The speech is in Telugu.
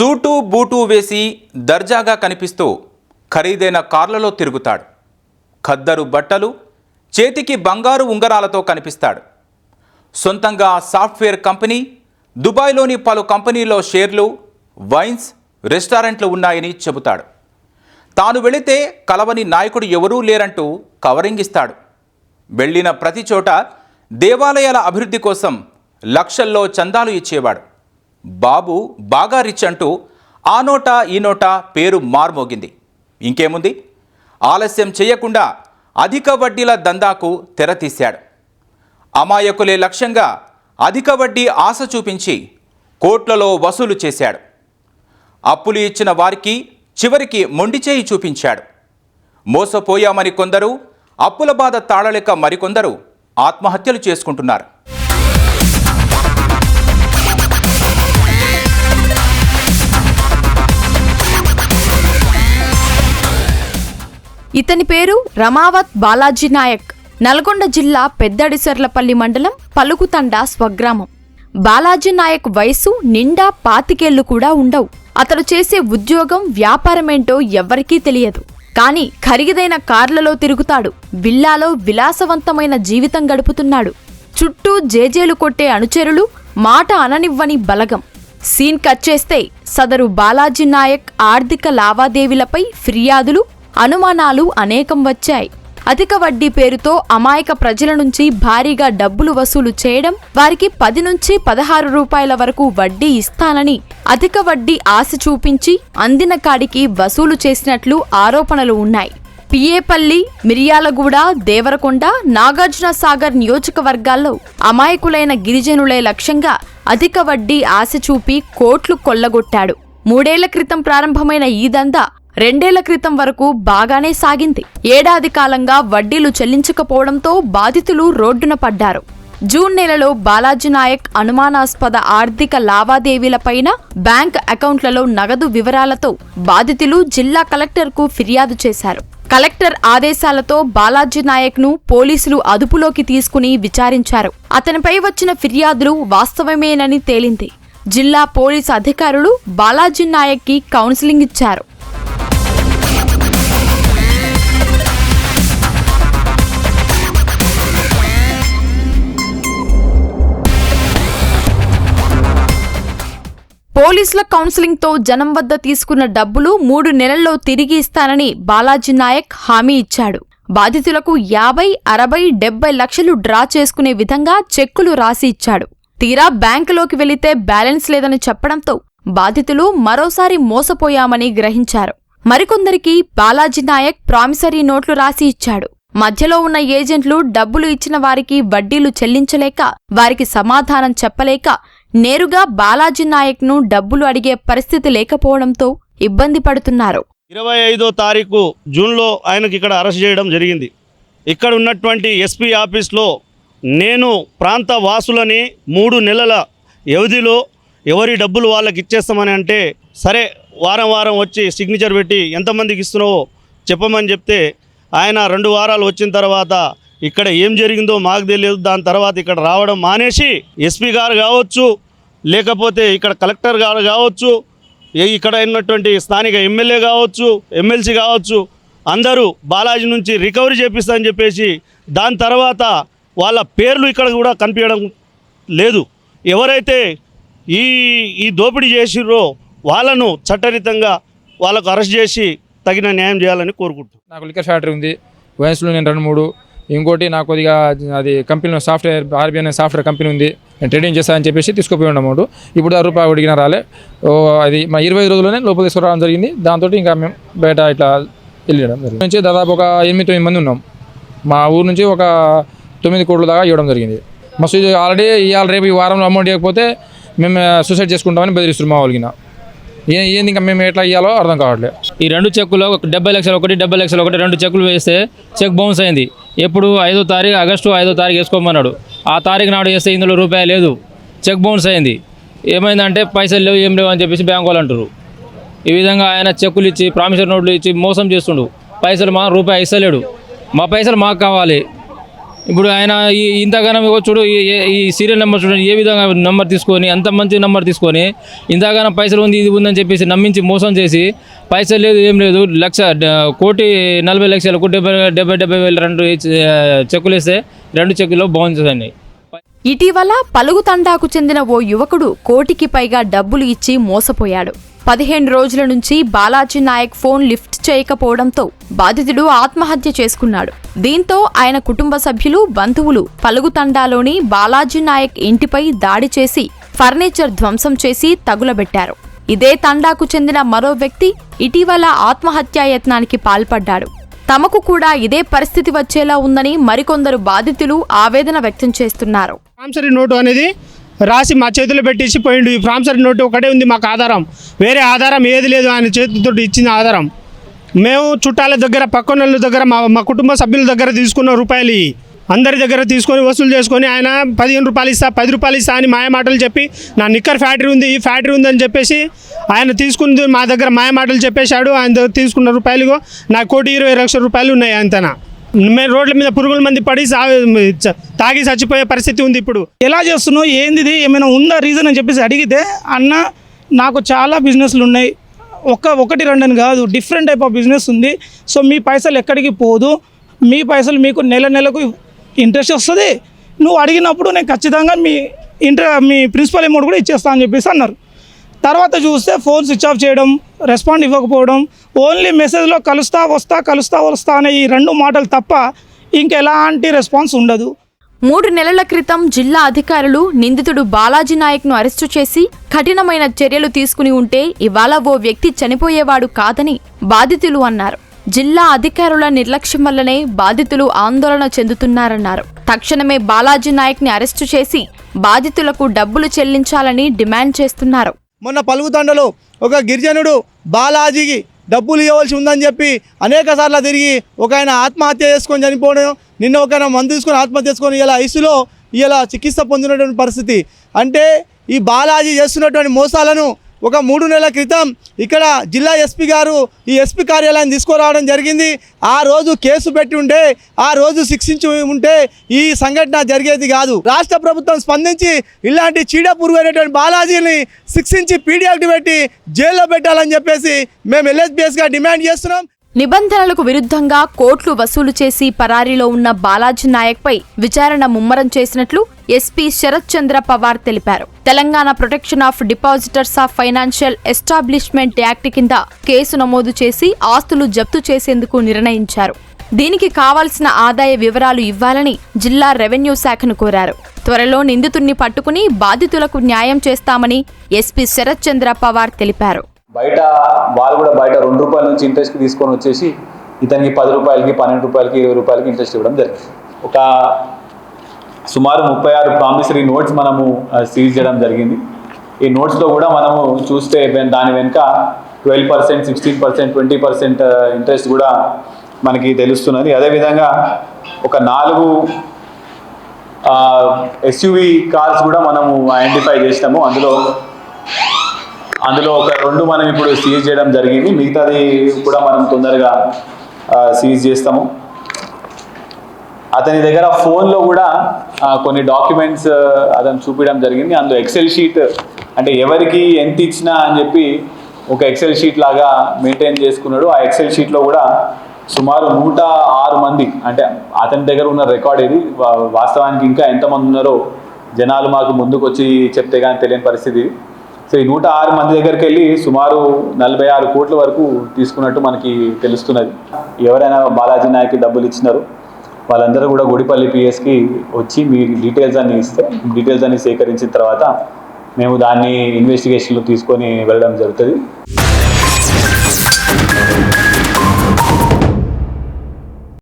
సూటు బూటు వేసి దర్జాగా కనిపిస్తూ ఖరీదైన కార్లలో తిరుగుతాడు. ఖద్దరు బట్టలు చేతికి బంగారు ఉంగరాలతో కనిపిస్తాడు. సొంతంగా సాఫ్ట్వేర్ కంపెనీ దుబాయ్లోని పలు కంపెనీల్లో షేర్లు వైన్స్ రెస్టారెంట్లు ఉన్నాయని చెబుతాడు. తాను వెళితే కలవని నాయకుడు ఎవరూ లేరంటూ కవరింగ్ ఇస్తాడు. వెళ్ళిన ప్రతి చోట దేవాలయాల అభివృద్ధి కోసం లక్షల్లో చందాలు ఇచ్చేవాడు. బాబు బాగా రిచ్ అంటూ ఆ నోట ఈ నోట పేరు మార్మోగింది. ఇంకేముంది? ఆలస్యం చేయకుండా అధిక వడ్డీల దందాకు తెరతీశాడు అమాయకులే లక్ష్యంగా అధిక వడ్డీ ఆశ చూపించి కోట్లలో వసూలు చేశాడు. అప్పులు ఇచ్చిన వారికి చివరికి మొండిచేయి చూపించాడు. మోసపోయామని కొందరు అప్పుల బాధ తాళలేక మరికొందరు ఆత్మహత్యలు చేసుకుంటున్నారు. ఇతని పేరు రమావత్ బాలాజీ నాయక్. నల్గొండ జిల్లా పెద్దడిసర్లపల్లి మండలం పలుకుతండ స్వగ్రామం. బాలాజీ నాయక్ వయసు నిండా పాతికేళ్ళు కూడా ఉండవు. అతడు చేసే ఉద్యోగం వ్యాపారమేంటో ఎవ్వరికీ తెలియదు. కానీ ఖరీదైన కార్లలో తిరుగుతాడు. విల్లాలో విలాసవంతమైన జీవితం గడుపుతున్నాడు. చుట్టూ జేజేలు కొట్టే అనుచరులు మాట అననివ్వని బలగం. సీన్ కట్ చేస్తే సదరు బాలాజీ నాయక్ ఆర్థిక లావాదేవీలపై ఫిర్యాదులు అనుమానాలు అనేకం వచ్చాయి. అధిక వడ్డీ పేరుతో అమాయక ప్రజల నుంచి భారీగా డబ్బులు వసూలు చేయడం వారికి పది నుంచి పదహారు రూపాయల వరకు వడ్డీ ఇస్తానని అధిక వడ్డీ ఆశ చూపించి అందిన కాడికి వసూలు చేసినట్లు ఆరోపణలు ఉన్నాయి. పిఏపల్లి మిరియాలగూడ దేవరకొండ నాగార్జున సాగర్ నియోజకవర్గాల్లో అమాయకులైన గిరిజనులే లక్ష్యంగా అధిక వడ్డీ ఆశ చూపి కోట్లు కొల్లగొట్టాడు. మూడేళ్ళ క్రితం ప్రారంభమైన ఈ దందా రెండేళ్ళ క్రితం వరకు బాగానే సాగింది. ఏడాది కాలంగా వడ్డీలు చెల్లించకపోవడంతో బాధితులు రోడ్డున పడ్డారు. జూన్ నెలలో బాలాజీ నాయక్ అనుమానాస్పద ఆర్థిక లావాదేవీలపైన బ్యాంక్ అకౌంట్లలో నగదు వివరాలతో బాధితులు జిల్లా కలెక్టర్కు ఫిర్యాదు చేశారు. కలెక్టర్ ఆదేశాలతో బాలాజీ నాయక్ను పోలీసులు అదుపులోకి తీసుకుని విచారించారు. అతనిపై వచ్చిన ఫిర్యాదులు వాస్తవమేనని తేలింది. జిల్లా పోలీసు అధికారులు బాలాజీ నాయక్కి కౌన్సిలింగ్ ఇచ్చారు. పోలీసుల కౌన్సిలింగ్తో జనం వద్ద తీసుకున్న డబ్బులు మూడు నెలల్లో తిరిగి ఇస్తానని బాలాజీ నాయక్ హామీ ఇచ్చాడు. బాధితులకు యాభై అరవై డెబ్బై లక్షలు డ్రా చేసుకునే విధంగా చెక్కులు రాసి ఇచ్చాడు. తీరా బ్యాంకులోకి వెళితే బ్యాలెన్స్ లేదని చెప్పడంతో బాధితులు మరోసారి మోసపోయామని గ్రహించారు. మరికొందరికి బాలాజీ నాయక్ ప్రామిసరీ నోట్లు రాసి ఇచ్చాడు. మధ్యలో ఉన్న ఏజెంట్లు డబ్బులు ఇచ్చిన వారికి వడ్డీలు చెల్లించలేక వారికి సమాధానం చెప్పలేక నేరుగా బాలాజీ నాయక్ను డబ్బులు అడిగే పరిస్థితి లేకపోవడంతో ఇబ్బంది పడుతున్నారు. ఇరవై ఐదో తారీఖు జూన్లో ఆయనకి ఇక్కడ అరెస్ట్ చేయడం జరిగింది. ఇక్కడ ఉన్నటువంటి ఎస్పీ ఆఫీస్లో నేను ప్రాంత వాసులని మూడు నెలల వ్యవధిలో ఎవరి డబ్బులు వాళ్ళకి ఇచ్చేస్తామని అంటే సరే వారం వారం వచ్చి సిగ్నేచర్ పెట్టి ఎంతమందికి ఇస్తున్నావో చెప్పమని చెప్తే ఆయన రెండు వారాలు వచ్చిన తర్వాత ఇక్కడ ఏం జరిగిందో మాకు తెలియదు. దాని తర్వాత ఇక్కడ రావడం మానేసి ఎస్పీ గారు కావచ్చు లేకపోతే ఇక్కడ కలెక్టర్ గారు కావచ్చు ఏ- ఇక్కడ ఉన్నటువంటి స్థానిక ఎమ్మెల్యే కావచ్చు ఎమ్మెల్సీ కావచ్చు అందరూ బాలాజీ నుంచి రికవరీ చేపిస్తారని చెప్పేసి దాని తర్వాత వాళ్ళ పేర్లు ఇక్కడ కూడా కనిపించడం లేదు. ఎవరైతే ఈ ఈ దోపిడీ చేసిర్రో వాళ్ళను చట్టరీతంగా వాళ్ళకు అరెస్ట్ చేసి తగిన న్యాయం చేయాలని కోరుకుంటున్నాను నాకు లిక్కర్ ఫ్యాక్టరీ ఉంది వయసులో నేను రెండు మూడు. ఇంకోటి నాకు కొద్దిగా అది కంపెనీలో సాఫ్ట్వేర్ ఆర్బీఐ అనే సాఫ్ట్వేర్ కంపెనీ ఉంది. నేను ట్రేడింగ్ చేస్తానని చెప్పేసి తీసుకుపోయి అమౌంట్. ఇప్పుడు ఆ రూపాయి అడిగిన రాలే. ఓ అది మా ఇరవై రోజుల్లోనే లోపల తీసుకురావడం జరిగింది. దాంతో ఇంకా మేము బయట ఇట్లా వెళ్ళడం జరిగింది. నుంచి దాదాపు ఒక ఎనిమిది తొమ్మిది మంది ఉన్నాం. మా ఊరు నుంచి ఒక తొమ్మిది కోట్ల దాకా ఇవ్వడం జరిగింది. మస్తు ఆల్రెడీ ఇవాళ రేపు ఈ వారంలో అమౌంట్ ఇవ్వకపోతే మేము సూసైడ్ చేసుకుంటామని బెదిరిస్తున్నాం మా వాళ్ళకి. ఏ ఏంది ఇంకా మేము ఎట్లా ఇవ్వాలో అర్థం కావట్లేదు ఈ రెండు చెక్కులు ఒక డెబ్బై లక్షలు ఒకటి డెబ్బై లక్షలు ఒకటి రెండు చెక్కులు వేస్తే చెక్ బౌన్స్ అయింది. ఎప్పుడు? ఐదో తారీఖు ఆగస్టు ఐదో తారీఖు వేసుకోమన్నాడు. ఆ తారీఖు నాడు వేస్తే ఇందులో రూపాయి లేదు. చెక్ బౌన్స్ అయింది. ఏమైందంటే పైసలు లేవు ఏం లేవు అని చెప్పేసి బ్యాంకు వాళ్ళు అంటారు ఈ విధంగా ఆయన చెక్కులు ఇచ్చి ప్రామిసరీ నోట్లు ఇచ్చి మోసం చేస్తుండు. పైసలు మా రూపాయి ఇస్తలేడు. మా పైసలు మాకు కావాలి. ఇప్పుడు ఆయన ఈ ఇంతగానం చూడు ఈ- ఈ- సీరియల్ నెంబర్ చూడండి ఏ విధంగా నెంబర్ తీసుకొని అంత మంచి నెంబర్ తీసుకొని ఇంతగానం పైసలు ఉంది ఇది ఉందని చెప్పేసి నమ్మించి మోసం చేసి పైసలు లేదు ఏం లేదు లక్ష కోటి నలభై లక్షలకు డెబ్బై డెబ్బై డెబ్బై వేలు రెండు చెక్కులు వేస్తే రెండు చెక్కులు బౌన్స్ ఇటీవల పలుగు తండాకు చెందిన ఓ యువకుడు కోటికి పైగా డబ్బులు ఇచ్చి మోసపోయాడు. పదిహేను రోజుల నుంచి బాలాజీ నాయక్ ఫోన్ లిఫ్ట్ చేయకపోవడంతో బాధితుడు ఆత్మహత్య చేసుకున్నాడు. దీంతో ఆయన కుటుంబ సభ్యులు బంధువులు పలుగు తండాలోని బాలాజీ నాయక్ ఇంటిపై దాడి చేసి ఫర్నిచర్ ధ్వంసం చేసి తగులబెట్టారు. ఇదే తండాకు చెందిన మరో వ్యక్తి ఇటీవల ఆత్మహత్యాయత్నానికి పాల్పడ్డాడు. తమకు కూడా ఇదే పరిస్థితి వచ్చేలా ఉందని మరికొందరు బాధితులు ఆవేదన వ్యక్తం చేస్తున్నారు. ప్రామిసరీ నోటు అనేది రాసి మా చేతిలో పెట్టేసి పోయిండు. ఈ ప్రామిసరీ నోటు ఒకటే ఉంది మాకు ఆధారం. వేరే ఆధారం ఏది లేదు. ఆయన చేతితో ఇచ్చిన ఆధారం. మేము చుట్టాల దగ్గర పక్కనోళ్ళ దగ్గర మా మా కుటుంబ సభ్యుల దగ్గర తీసుకున్న రూపాయలు అందరి దగ్గర తీసుకొని వసూలు చేసుకొని ఆయన పదిహేను రూపాయలు ఇస్తా పది రూపాయలు ఇస్తా అని మాయ మాటలు చెప్పి నా నిక్కర్ ఫ్యాక్టరీ ఉంది ఈ ఫ్యాక్టరీ ఉందని చెప్పేసి ఆయన తీసుకుంది మా దగ్గర మాయమాటలు చెప్పేశాడు ఆయన దగ్గర తీసుకున్న రూపాయలు నా కోటి ఇరవై లక్షల రూపాయలు ఉన్నాయి అంతనా. మేము రోడ్ల మీద పురుగుల మంది పడి తాగి చచ్చిపోయే పరిస్థితి ఉంది ఇప్పుడు. ఎలా చేస్తున్నావు? ఏంది ఏమైనా ఉందా రీజన్ అని చెప్పేసి అడిగితే అన్న నాకు చాలా బిజినెస్లు ఉన్నాయి. ఒక ఒకటి రెండు అని కాదు డిఫరెంట్ టైప్ ఆఫ్ బిజినెస్ ఉంది. సో మీ పైసలు ఎక్కడికి పోదు? మీ పైసలు మీకు నెల నెలకు ఇంట్రెస్ట్ వస్తుంది? నువ్వు అడిగినప్పుడు నేను ఖచ్చితంగా మీ ఇంటర్ మీ ప్రిన్సిపల్ అమౌంట్ కూడా ఇచ్చేస్తా అని చెప్పేసి అన్నారు. తర్వాత చూస్తే ఫోన్ స్విచ్ ఆఫ్ చేయడం రెస్పాండ్ ఇవ్వకపోవడం ఓన్లీ మెసేజ్లో కలుస్తా వస్తా కలుస్తా వస్తా అనే ఈ రెండు మాటలు తప్ప ఇంకెలాంటి రెస్పాన్స్ ఉండదు. మూడు నెలల క్రితం జిల్లా అధికారులు నిందితుడు బాలాజీ నాయక్ను అరెస్టు చేసి కఠినమైన చర్యలు తీసుకుని ఉంటే ఇవాళ ఓ వ్యక్తి చనిపోయేవాడు కాదని బాధితులు అన్నారు. జిల్లా అధికారుల నిర్లక్ష్యం వల్లనే బాధితులు ఆందోళన చెందుతున్నారన్నారు. తక్షణమే బాలాజీ నాయక్ని అరెస్టు చేసి బాధితులకు డబ్బులు చెల్లించాలని డిమాండ్ చేస్తున్నారు. మొన్న పలుగుతండలో ఒక గిరిజనుడు బాలాజీకి డబ్బులు ఇవ్వవలసి ఉందని చెప్పి అనేక సార్లు తిరిగి ఒక ఆయన ఆత్మహత్య చేసుకొని చనిపోవడం నిన్న ఒక ఆయన మందు తీసుకొని ఆత్మహత్య చేసుకొని ఇలా ఐసులో ఇలా చికిత్స పొందినటువంటి పరిస్థితి. అంటే ఈ బాలాజీ చేస్తున్నటువంటి మోసాలను ఒక మూడు నెలల క్రితం ఇక్కడ జిల్లా ఎస్పీ గారు ఈ ఎస్పీ కార్యాలయం తీసుకురావడం జరిగింది. ఆ రోజు కేసు పెట్టి ఉంటే ఆ రోజు శిక్షించి ఉంటే ఈ సంఘటన జరిగేది కాదు. రాష్ట్ర ప్రభుత్వం స్పందించి ఇలాంటి చీడ పురుగు అనేటువంటి బాలాజీని శిక్షించి పీడియాక్ట్ పెట్టి జైల్లో పెట్టాలని చెప్పేసి మేము ఎల్ఎస్బిఎస్గా డిమాండ్ చేస్తున్నాం. నిబంధనలకు విరుద్ధంగా కోట్లు వసూలు చేసి పరారీలో ఉన్న బాలాజీ నాయక్పై విచారణ ముమ్మరం చేసినట్లు ఎస్పీ శరత్ చంద్ర పవార్ తెలిపారు. Telangana protection of depositors of financial establishment act కింద కేసు నమోదు చేసి ఆస్తులు జప్తు చేసేందుకు నిర్ణయించారు. దీనికి కావాల్సిన ఆదాయ వివరాలు ఇవ్వాలని జిల్లా రెవెన్యూ శాఖను కోరారు. త్వరలో నిందితుణ్ణి పట్టుకుని బాధితులకు న్యాయం చేస్తామని ఎస్పీ శరత్ చంద్ర పవార్ తెలిపారు. బయట వాళ్ళు కూడా బయట రెండు రూపాయల నుంచి ఇంట్రెస్ట్కి తీసుకొని వచ్చేసి ఇతనికి పది రూపాయలకి పన్నెండు రూపాయలకి ఇరవై రూపాయలకి ఇంట్రెస్ట్ ఇవ్వడం జరిగింది. ఒక సుమారు ముప్పై ఆరు ప్రామిసరీ నోట్స్ మనము సీజ్ చేయడం జరిగింది. ఈ నోట్స్లో కూడా మనము చూస్తే దాని వెనుక twelve percent sixteen percent twenty percent interest కూడా మనకి తెలుస్తున్నది. అదేవిధంగా ఒక నాలుగు ఎస్యూవి కార్స్ కూడా మనము ఐడెంటిఫై చేసినాము. అందులో అందులో ఒక రెండు మనం ఇప్పుడు సీజ్ చేయడం జరిగింది. మిగతాది కూడా మనం తొందరగా సీజ్ చేస్తాము. అతని దగ్గర ఫోన్లో కూడా కొన్ని డాక్యుమెంట్స్ అతను చూపించడం జరిగింది. అందులో ఎక్సెల్ షీట్ అంటే ఎవరికి ఎంత ఇచ్చినా అని చెప్పి ఒక ఎక్సెల్ షీట్ లాగా మెయింటైన్ చేసుకున్నాడు. ఆ ఎక్సెల్ షీట్లో కూడా సుమారు నూట ఆరు మంది అంటే అతని దగ్గర ఉన్న రికార్డ్ ఇది వాస్తవానికి ఇంకా ఎంతమంది ఉన్నారో జనాలు మాకు ముందుకు వచ్చి చెప్తే కానీ తెలియని పరిస్థితి సో ఈ నూట ఆరు మంది దగ్గరికి వెళ్ళి సుమారు నలభై ఆరు కోట్ల వరకు తీసుకున్నట్టు మనకి తెలుస్తున్నది. ఎవరైనా బాలాజీ నాయక్కి డబ్బులు ఇచ్చినారు వాళ్ళందరూ కూడా గుడిపల్లి పిఎస్కి వచ్చి మీ డీటెయిల్స్ అన్ని ఇస్తే డీటెయిల్స్ అన్ని సేకరించిన తర్వాత మేము దాన్ని ఇన్వెస్టిగేషన్లో తీసుకొని వెళ్ళడం జరుగుతుంది.